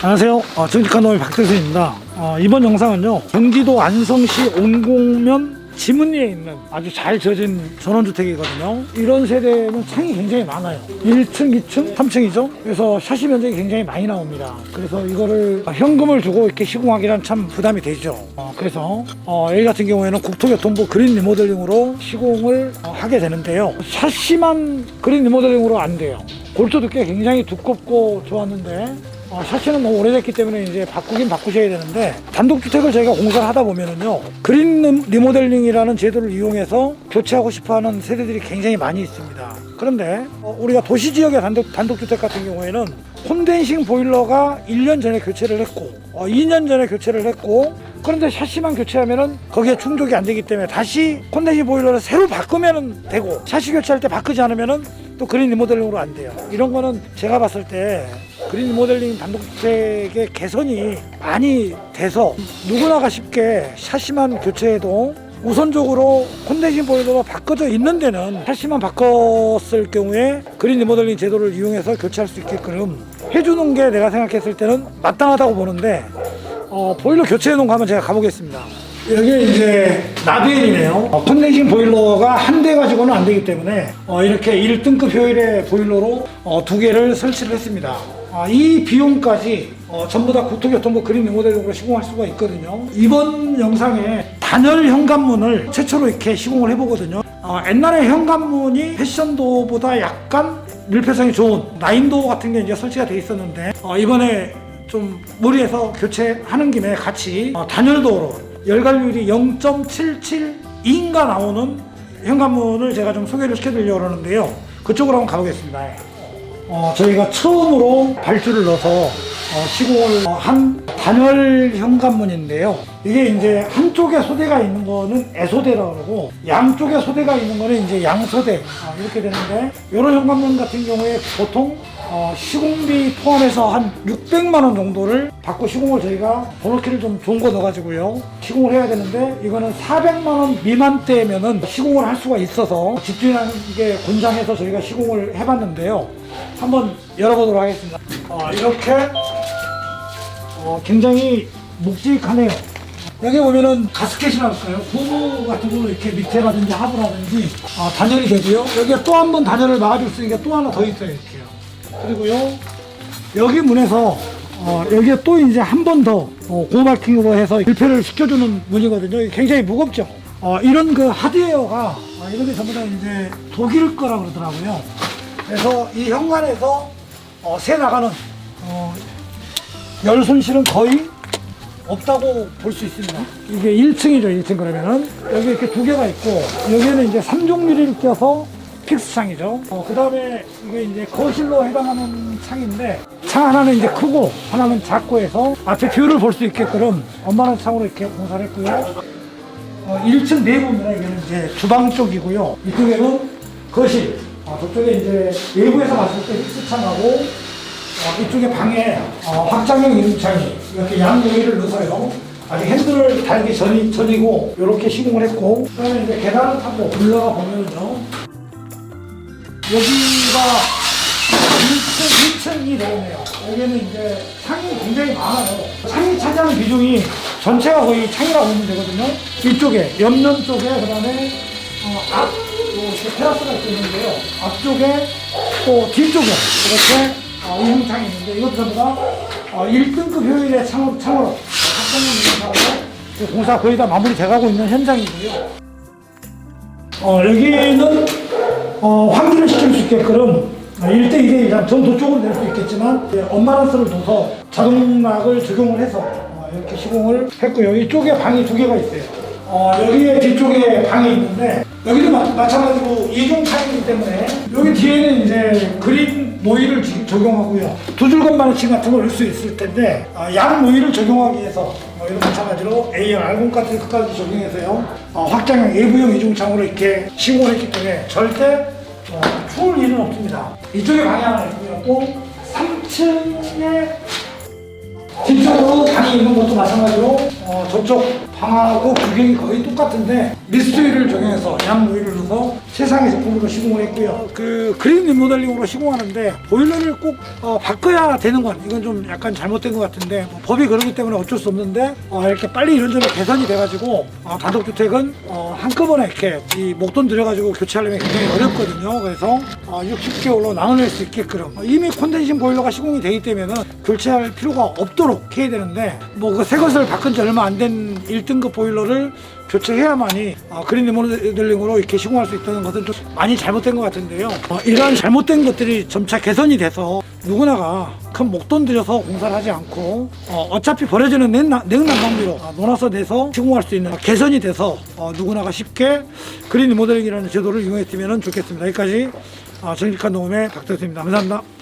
안녕하세요. 어, 정직한 놈의 박대수입니다. 어, 이번 영상은요, 경기도 안성시 온곡면 지문리에 있는 아주 잘 지어진 전원주택이거든요. 이런 세대는 창이 굉장히 많아요. 1층, 2층, 3층이죠. 그래서 샤시 면적이 굉장히 많이 나옵니다. 그래서 이거를 현금을 주고 이렇게 시공하기란 참 부담이 되죠. 어, 그래서 어, 여기 같은 경우에는 국토교통부 그린 리모델링으로 시공을 어, 하게 되는데요. 샤시만 그린 리모델링으로 안 돼요. 골조 두께 굉장히 두껍고 좋았는데 어, 샤시는 너무 오래됐기 때문에 이제 바꾸긴 바꾸셔야 되는데 단독주택을 저희가 공사를 하다 보면은요 그린 리- 리모델링이라는 제도를 이용해서 교체하고 싶어하는 세대들이 굉장히 많이 있습니다. 그런데 어, 우리가 도시 지역의 단독 단독주택 같은 경우에는 콘덴싱 보일러가 1년 전에 교체를 했고 어, 2년 전에 교체를 했고 그런데 샤시만 교체하면은 거기에 충족이 안 되기 때문에 다시 콘덴싱 보일러를 새로 바꾸면은 되고 샤시 교체할 때 바꾸지 않으면은 또 그린 리모델링으로 안 돼요. 이런 거는 제가 봤을 때 그린 모델링 단독주택의 개선이 많이 돼서 누구나가 쉽게 샤시만 교체해도 우선적으로 콘덴싱 보일러가 바꿔져 있는 데는 샤시만 바꿨을 경우에 그린 리모델링 제도를 이용해서 교체할 수 있게끔 해주는 게 내가 생각했을 때는 마땅하다고 보는데 어, 보일러 교체해 놓은 거 한번 제가 가보겠습니다. 여기 이제 나비엘이네요. 어, 콘덴싱 보일러가 한 대 가지고는 안 되기 때문에 어, 이렇게 1등급 효율의 보일러로 어, 두 개를 설치를 했습니다. 아, 이 비용까지 어, 전부 다 국토교통부 그린 리모델링으로 시공할 수가 있거든요. 이번 영상에 단열 현관문을 최초로 이렇게 시공을 해보거든요. 어, 옛날에 현관문이 패션도보다 약간 밀폐성이 좋은 나인도 같은 게 이제 설치가 돼 있었는데 어, 이번에 좀 무리해서 교체하는 김에 같이 어, 단열도로 열갈률이 0.77인가 나오는 현관문을 제가 좀 소개를 시켜드리려고 하는데요. 그쪽으로 한번 가보겠습니다. 어, 저희가 처음으로 발주를 넣어서 어, 시공을 어, 한 단열 현관문인데요. 이게 이제 한쪽에 소대가 있는 거는 애소대라고 그러고 양쪽에 소대가 있는 거는 이제 양소대 어, 이렇게 되는데 이런 현관문 같은 경우에 보통 어, 시공비 포함해서 한 600만 원 정도를 받고 시공을 저희가 번호키를 좀 좋은 거 넣어가지고요. 시공을 해야 되는데 이거는 400만 원 미만대면은 시공을 할 수가 있어서 집주인에게 권장해서 저희가 시공을 해봤는데요. 한번 열어보도록 하겠습니다. 어, 이렇게 어, 굉장히 묵직하네요. 여기 보면은 가스켓이라고 할까요? 고무 같은 걸로 이렇게 밑에라든지 하부라든지 어, 단열이 되고요. 여기에 또 한 번 단열을 막아줄 수 있는 게 또 하나 더 있어요 이렇게요 그리고요 여기 문에서 어, 여기에 또 이제 한 번더 어, 고마킹으로 해서 밀폐를 시켜주는 문이거든요. 굉장히 무겁죠. 어, 이런 그 하드웨어가 어, 이런 게 전부 다 이제 독일 거라 그러더라고요. 그래서 이 현관에서 어, 새 나가는 어, 열 손실은 거의 없다고 볼 수 있습니다. 이게 1층이죠, 1층 그러면은. 여기 이렇게 두 개가 있고, 여기에는 이제 3종 유리를 껴서 픽스 창이죠. 어, 그 다음에 이게 이제 거실로 해당하는 창인데, 창 하나는 이제 크고, 하나는 작고 해서 앞에 뷰를 볼 수 있게끔 엄마는 창으로 이렇게 공사를 했고요. 어, 1층 내부입니다. 이게는 이제 주방 쪽이고요. 이쪽에는 거실. 어, 저쪽에 이제 외부에서 봤을 때 픽스 창하고 어, 이쪽에 방에 어, 확장형 이중창이 이렇게 양용이를 넣어서요. 아직 핸들을 달기 전이, 전이고 이렇게 시공을 했고 그다음에 이제 계단을 타고 올라가 보면요. 여기가 1층, 2층이 되겠네요. 여기는 이제 창이 굉장히 많아요. 창이 차지하는 비중이 전체가 거의 창이라고 보면 되거든요. 이쪽에, 옆면 쪽에, 그 다음에 어, 앞, 요 이렇게 테라스가 있는데요. 앞쪽에 또 뒤쪽에 이렇게 어, 이중창이 있는데 이것도 전부 다 어, 1등급 효율의 합성된 창으로 공사 거의 다 마무리 돼가고 있는 현장이고요. 어, 여기는 어, 환기를 시킬 수 있게끔 1대 2대 2전 도 쪽으로 낼 수 있겠지만 이제 엄마란스를 둬서 자동락을 적용을 해서 어, 이렇게 시공을 했고요. 이쪽에 방이 두 개가 있어요. 어, 여기에 뒤쪽에 방이 있는데 여기도 마, 마찬가지로 이중 창이기 때문에 여기 뒤에는 이제 그린 모이를 지- 적용하고요. 두 줄 건반의 층 같은 걸 넣을 수 있을 텐데 어, 양 모이를 적용하기 위해서 어, 이런 마찬가지로 A형 R0까지 끝까지 적용해서요. 어, 확장형 외부형 이중창으로 이렇게 시공을 했기 때문에 절대 어, 추울 일은 없습니다. 이쪽에 하나 있고요. 또 3층에 뒤쪽으로 방이 있는 것도 마찬가지로 어, 저쪽 방하고 규격이 거의 똑같은데 미스트율을 적용해서 양무위를 넣어서 세상의 제품으로 시공을 했고요. 그 그린 리모델링으로 시공하는데 보일러를 꼭 어, 바꿔야 되는 건 이건 좀 약간 잘못된 것 같은데 뭐 법이 그러기 때문에 어쩔 수 없는데 어, 이렇게 빨리 이런 점이 개선이 돼가지고 어, 단독주택은 어, 한꺼번에 이렇게 이 목돈 들여가지고 교체하려면 굉장히 어렵거든요. 그래서 어, 60개월로 나눠낼 수 있게끔 어, 이미 콘덴싱 보일러가 시공이 되기 때문에 교체할 필요가 없도록 해야 되는데 뭐 그 새 것을 바꾼 지 얼마 안 된 1등급 보일러를 교체해야만이 어, 그린 리모델링으로 이렇게 시공할 수 있다는 것은 좀 많이 잘못된 것 같은데요. 어, 이러한 잘못된 것들이 점차 개선이 돼서 누구나가 큰 목돈 들여서 공사를 하지 않고 어, 차피 버려지는 냉난, 냉난방비로 어, 논아서 내서 시공할 수 있는 개선이 돼서 어, 누구나가 쉽게 그린 리모델링이라는 제도를 이용했으면 좋겠습니다. 여기까지 어, 정직한 도움의 박대수입니다. 감사합니다.